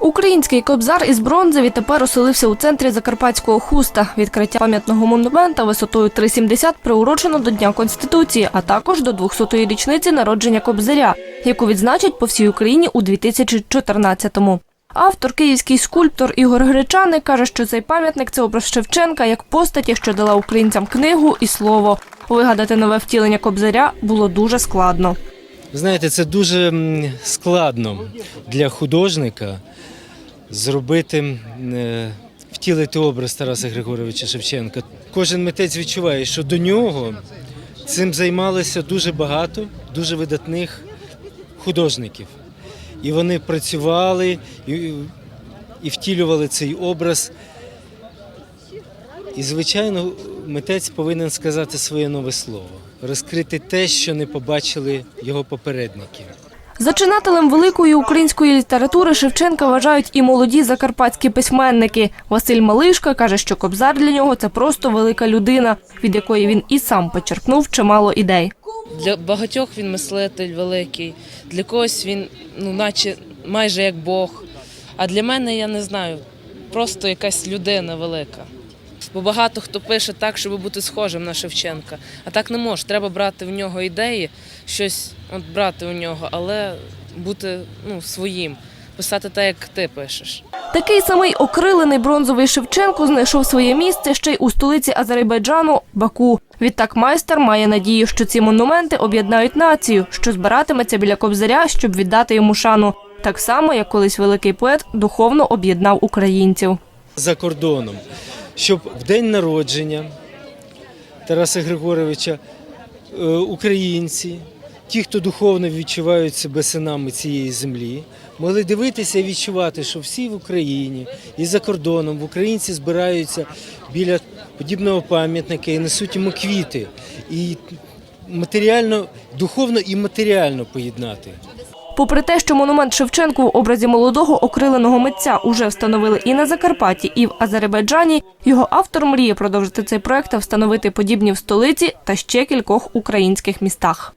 Український кобзар із бронзи відтепер оселився у центрі Закарпатського хуста. Відкриття пам'ятного монумента висотою 3,70 приурочено до Дня Конституції, а також до 200-ї річниці народження кобзаря, яку відзначать по всій Україні у 2014-му. Автор, київський скульптор Ігор Гречани, каже, що цей пам'ятник це образ Шевченка як постаті, що дала українцям книгу і слово. Вигадати нове втілення кобзаря було дуже складно. Знаєте, це дуже складно для художника зробити, е, втілити образ Тараса Григоровича Шевченка. Кожен митець відчуває, що до нього цим займалося дуже багато, дуже видатних художників. І вони працювали і, і втілювали цей образ. І, звичайно, митець повинен сказати своє нове слово, розкрити те, що не побачили його попередники. Зачинателем великої української літератури Шевченка вважають і молоді закарпатські письменники. Василь Малишка каже, що кобзар для нього це просто велика людина, від якої він і сам почерпнув чимало ідей. Для багатьох він мислитель великий, для когось він, ну, наче майже як Бог. А для мене я не знаю, просто якась людина велика. Бо багато хто пише так, щоб бути схожим на Шевченка. А так не може. Треба брати в нього ідеї, щось от брати у нього, але бути ну, своїм, писати так, як ти пишеш. Такий самий окрилений бронзовий Шевченко знайшов своє місце ще й у столиці Азербайджану Баку. Відтак майстер має надію, що ці монументи об'єднають націю, що збиратиметься біля кобзаря, щоб віддати йому шану. Так само, як колись великий поет духовно об'єднав українців. За кордоном, щоб в день народження Тараса Григоровича е, українці, ті, хто духовно відчувають себе синами цієї землі, могли дивитися і відчувати, що всі в Україні і за кордоном в українці збираються біля подібного пам'ятника і несуть йому квіти. І матеріально, духовно і матеріально поєднати. Попри те, що монумент Шевченку в образі молодого окриленого митця уже встановили і на Закарпатті, і в Азербайджані, його автор мріє продовжити цей проект та встановити подібні в столиці та ще кількох українських містах.